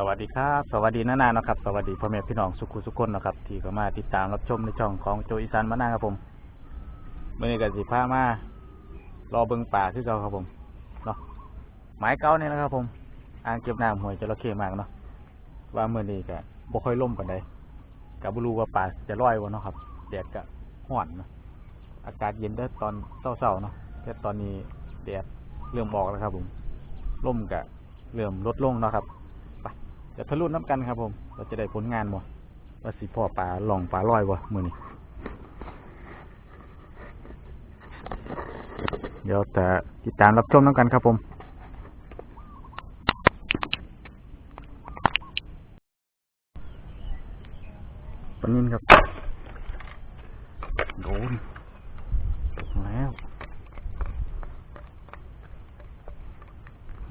สวัสดีครับ สวัสดีนานาเนาะครับ สวัสดีพ่อแม่พี่น้องสุขุสุขคนเนาะครับ ที่เข้ามาติดตามรับชมในช่องของโจอีสานมานาครับผมเมื่อนี้ก็สิพามารอเบิงป่าคือเก่าครับผมเนาะหมายเก่าเนี่ยนะครับผมอ่างเก็บน้ำหวยจระเข้มากเนาะว่าเมื่อนี้ก็บ่ค่อยล่มปานใดก็บ่รู้ว่าป่าจะลอยบ่เนาะครับแดดก็ร้อนเนาะอากาศเย็นได้ตอนเช้าๆเนาะแต่ตอนนี้แดดเริ่มออกแล้วครับผมลมก็เริ่มลดลงเนาะครับ จะทะลุน้ำกันครับ ผม เราจะได้ผลงานบ่ว่าสิพ่อป่าหล่องป่าลอยบ่มือนี้เดี๋ยวแต่ติดตามรับชมน้ำกันครับผม ปนินครับ โดนโดนแล้ว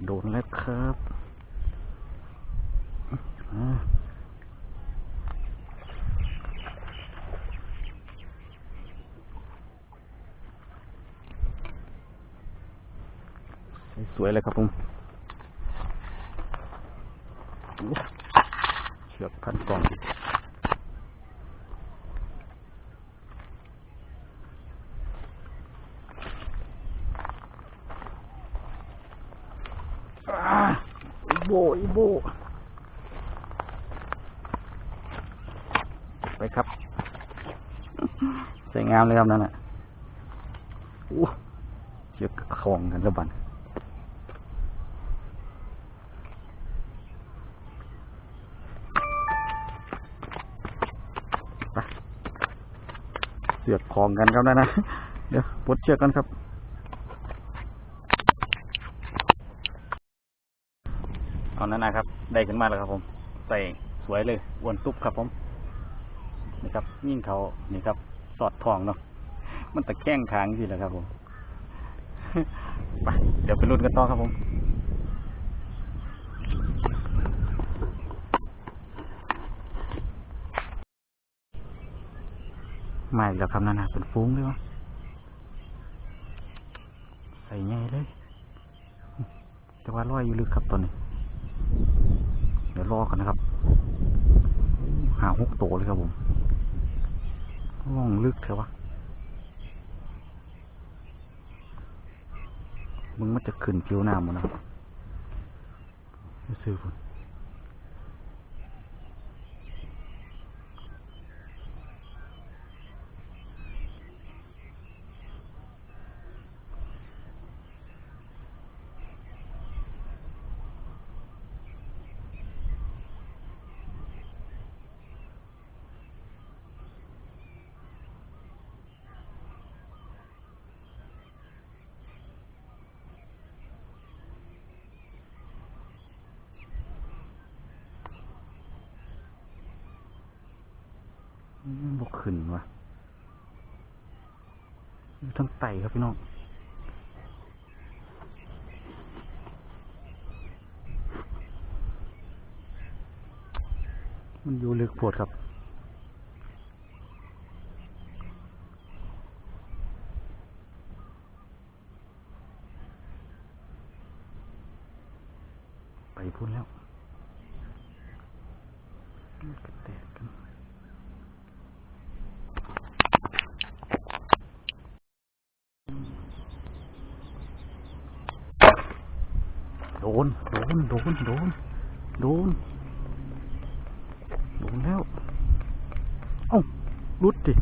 โดนแล้วครับอ่า สวยๆเลยครับผมอู้เชือกพันกล่องอ่าอีโบอีโบไปครับ สวยงามเลยครับนั่นน่ะอู้เชือกคล้องกันแล้วบัน เสือกคล้องกันครับนั่นะ เดี๋ยวปลดเชือกกันครับ เอานั่นนะครับ ได้ขึ้นมาแล้วครับผม ใส่สวยเลยวนตุ๊บครับผม นี่ครับ ยิ่งเขานี่ครับ สอดทองเนาะ มันตะแคงค้างสิแหละครับผม ไป เดี๋ยวไปรุ่นกันต่อครับผม มาอีกแล้วครับนั่นนะเป็นฟุ้งเลยวะใส่ไงเลย แต่ว่าลอยอยู่ลึกครับตอนนี้ เดี๋ยวรอกันนะครับ หาหกโตเลยครับผมล่องลึกเถอะวะมึงมันจะขึ้นผิวน้ำหมดนะครับไม่ซื้อพุ่นมันบก ขึ้นวะทั้งไตครับพี่น้องมันอยู่ลึกโพดครับไปพูดแล้วกระแตกกัน โดน โด นโดนโดนโดนแล้วเอ้ารุดดิ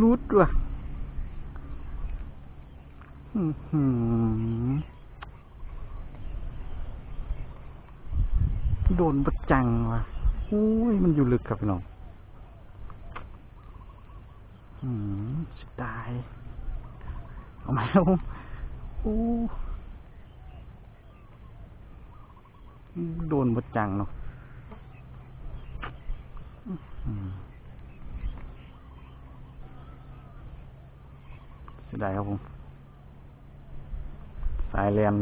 รุดว่ะอื้อหือโดนประจังว่ะโอ้ยมันอยู่ลึกครับพี่น้องอืมเสียดายเอาไหมครับผม โดนบดจังเนาะเสียดายครับผม สายแลน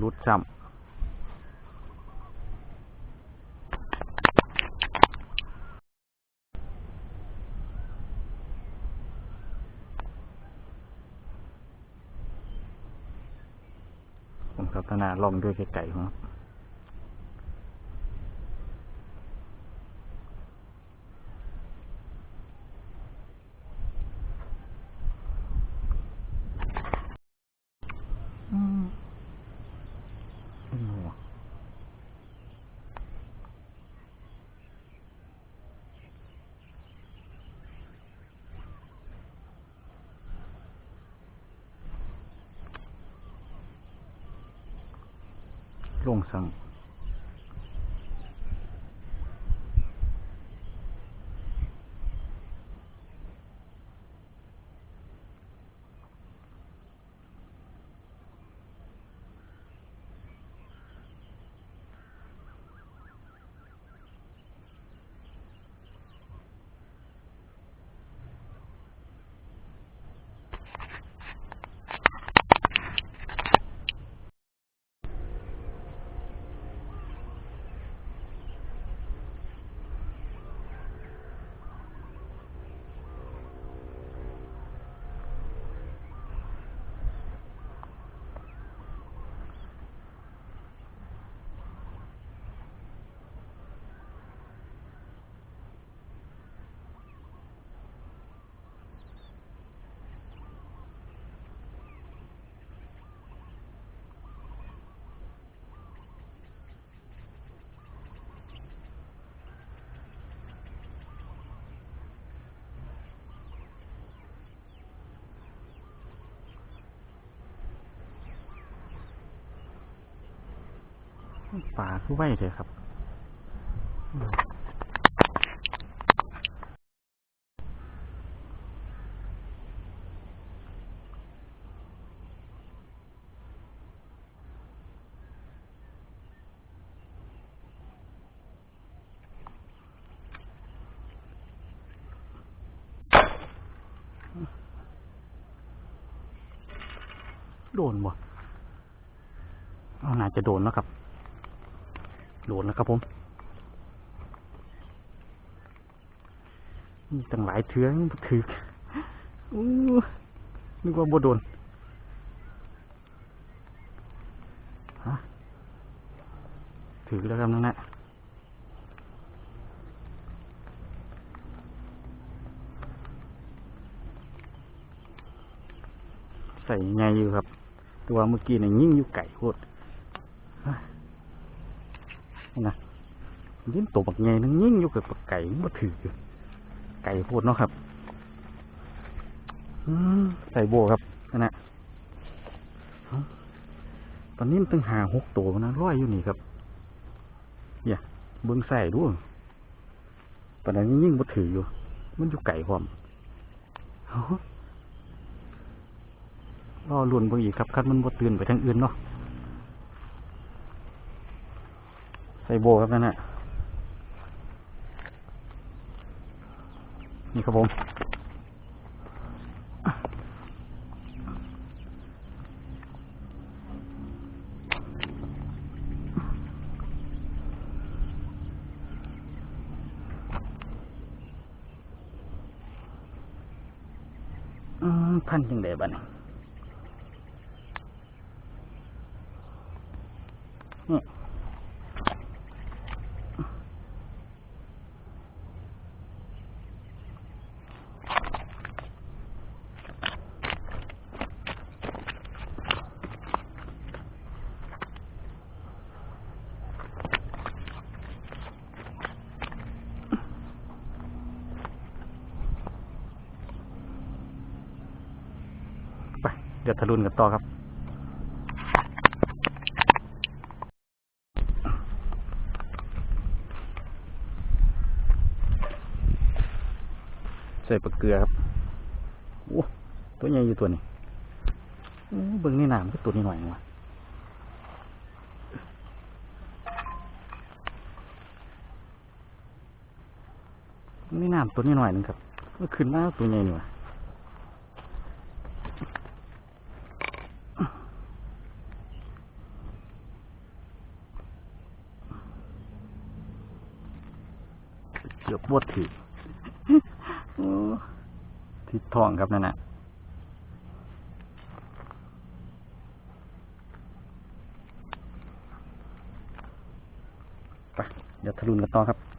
รุดซ้ำ ผมครับตนา ลองด้วยไก่ๆครับอืมอืม ลงสั่ง ป่าคือไหวเลยครับโดนบ่เอาน่าจะโดนแล้วครับ โดนแล้วครับผมมีตั้งหลายเทืองถืออู้นึกว่าบ่โดนฮะถือแล้วครับนั่นแหละใส่ไงอยู่ครับ ตัวเมื่อกี้เนี่ยยิ่งอยู่ไก่โคตร นี่นะยิ่งตัวบักใหญ่นึงยิ่งอยู่กับบักไก่มันบ่ถือไก่โพดเนาะครับใส่โบครับนั่นนะเอ้าตอนนี้มันตั้งหาหกตัวนะร้อยอยู่นี่ครับเนี่ยเบิ้งใส่ด้วยตอนนั้นยิ่งบ่ถืออยู่ มันอยู่ไก่พร้อมรอลุ่นเบิ่งอีกครับคันมันบ่ตื่นไปทางอื่นเนาะ ใส่โบครับนั่นน่ะนี่ครับผม พันยังไงบ้านี่นี่ ไปเดี๋ยวทะลุนกันต่อครับใส่ปลาเกลือครับโอ้ตัวใหญ่อยู่ตัวนี้โอ้เบิ่งในน้ำก็ตัวนี้หน่อยว่ะในน้ำตัวนี้หน่อยหนึงครับมันขึ้นมาตัวใหญ่นี่ว่ะ บดถืทิศทองครับนั่นน่ะไปเดี๋ยวทะลุนกันต่อครับ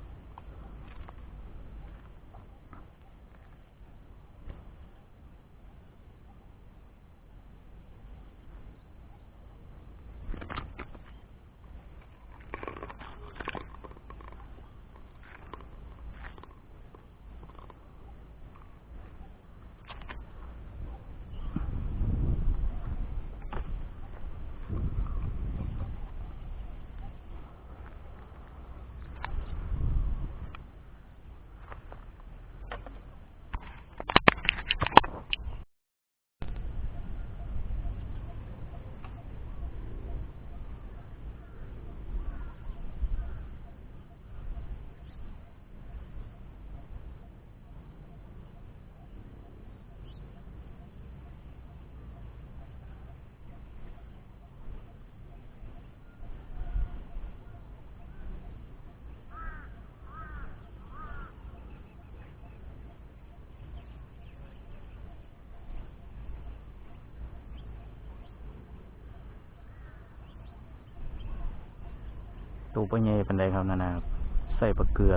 ตัวปลาใหญ่เป็นไรครับนั่นนะใส่ปลาเกลือ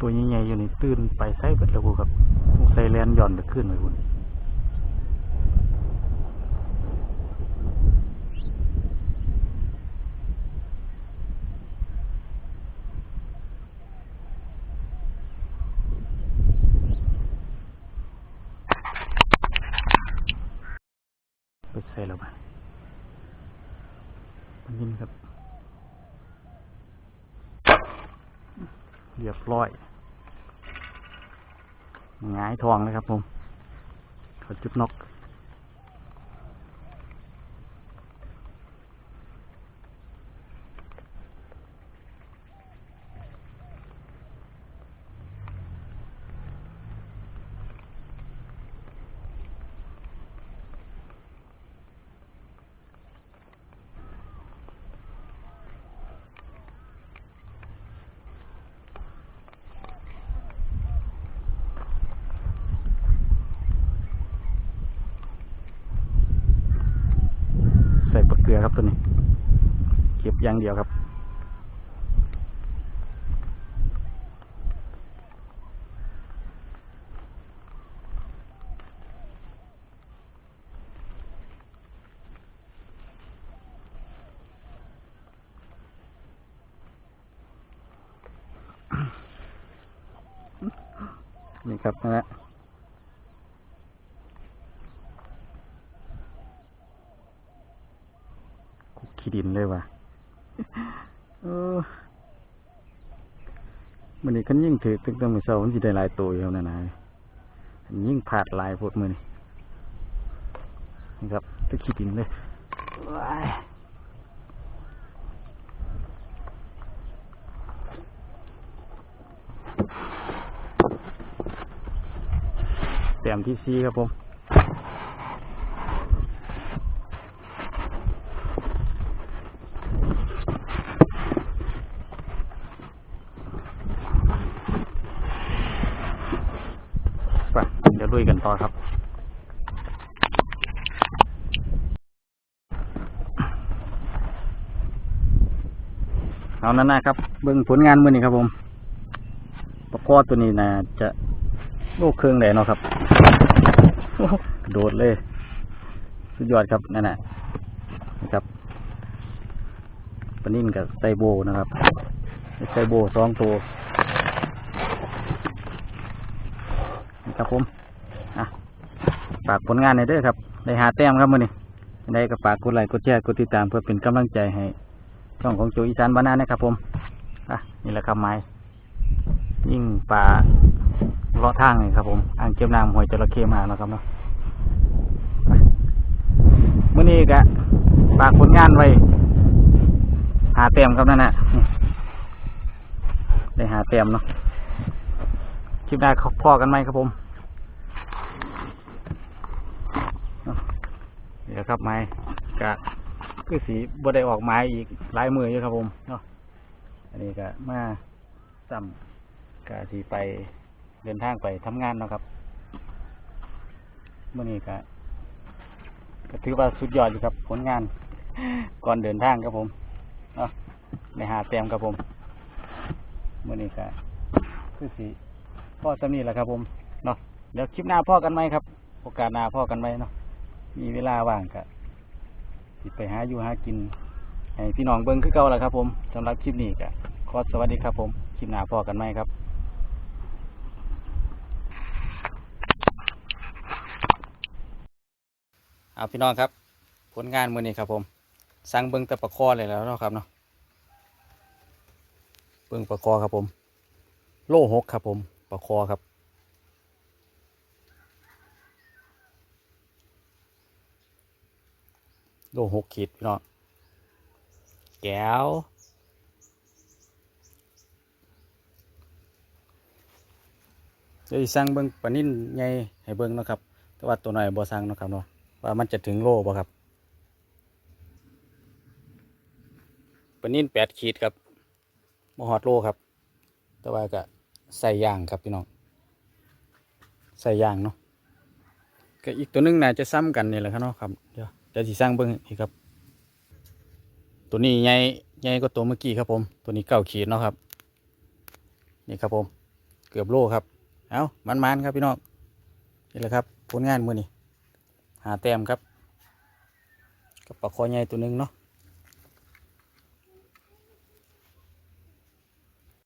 ตัวใหญ่ๆอยู่นี่ตื่นไปใส่เบิดแล้วกูครับใส่แลนหย่อนไปขึ้นไปคุณ ไปใส่แล้วมามันยินครับ เร้อยหงายทองเลยครับผมเขาจุดนก ใส่ปลาเกลือครับ ตัวนี้ เก็บอย่างเดียวครับ นี่ครับนะฮะ คุก ขี้ดินเลยว่ะเออมันนี่คันยิ่งถือตึงตั้งมือเสามันสิได้หลายตัวอยู่ครับนะนายอันยิ่งผาดหลายพวดมือนี่นี่ครับตึกขี้ดินเลยว้ายแต้มที่ซีครับผม ไปเดี๋ยวลุยกัน ต่อครับ เอานั่นนะครับ เบิ่งผลงานมือนี้ครับผมปลาคอตัวนี้นะจะโลกเครื่องแหลเนาะครับโดดเลย สุดยอดครับนั่นน่ะนะครับปนิ่นกับไซโบนะครับไซโบสองตัวนี่ครับผม ฝากผลงานในเด้อครับได้หาแต้มครับมื่อนี้ได้ก็ฝากกดไลค์กดแชร์กดติดตามเพื่อเป็นกำลังใจให้ช่องของโจอีสานบ้านนานะครับผมอะนี่แหละครับไม้ยิ่งป่าเลาะทางนี่ครับผมอ่างเก็บน้ำหอยจระเข้มาแล้วครับเนาะมื่อนี้ก็ฝากผลงานไว้ หาแต้มครับนั่นน่ะนี่ได้หาแต้มเนาะคลิปหน้าพอกันไหมครับผมเอานี่ แหละครับไม้กะคือสีบ่ได้ออกไม้อีกหลายมืออยู่ครับผมเนาะอันนี้ก็มาซ้ำก็สีไปเดินทางไปทำงานเนาะครับเมื่อนี้ก็ก็ถือว่าสุดยอดอยู่ครับ ผลงาน ก่อนเดินทางครับผมเนาะในหาแต้มครับผมเมื่อนี้ก็คือสีพ่อสำนีแหละครับผมเนาะเดี๋ยวคลิปหน้าพ่อกันไหมครับ โอกาสหน้าพ่อกันไหมเนาะ มีเวลาว่างก็สิไปหาอยู่หากินให้พี่น้องเบิ้งคือเก่าแหละครับ ผมสำหรับคลิปนี้ก็ขอสวัสดีครับ ผมคลิปหน้าพอกันไหมครับเอาพี่น้องครับ ผลงานมือนี้ครับ ผมสั่งเบิ้งแต่ประคอเลยแล้วเนาะครับเนาะเบิ้งประคอครับผม โล่หกครับผมประคอครับ โลหกขีดพี่น้องแก้วเดี๋ยวสิสั่งเบิ้งปนิ่นใหญ่ให้เบิ้งนะครับ แต่ว่าตัวหน่อยบ่สั่งนะครับเนาะว่ามันจะถึงโลบ่ครับปนิ่นแปดขีดครับบ่ฮอดโลครับ แต่ว่าก็ใส่ยางครับพี่น้องใส่ยางเนาะก็อีกตัวหนึงน่าจะซ้ำกันนี่แหละครับเนาะครับเดี๋ยว เดี๋ยวสิสร้างเบิ้งอีกครับ ตัวนี้ใหญ่ใหญ่กว่าตัวเมื่อกี้ครับผม ตัวนี้เก้าขีดเนาะครับ นี่ครับผม เกือบโลครับ เอามันๆครับพี่น้อง นี่แหละครับผลงานมือนี่หาแต้มครับกับปลาคอใหญ่ตัวหนึงเนาะ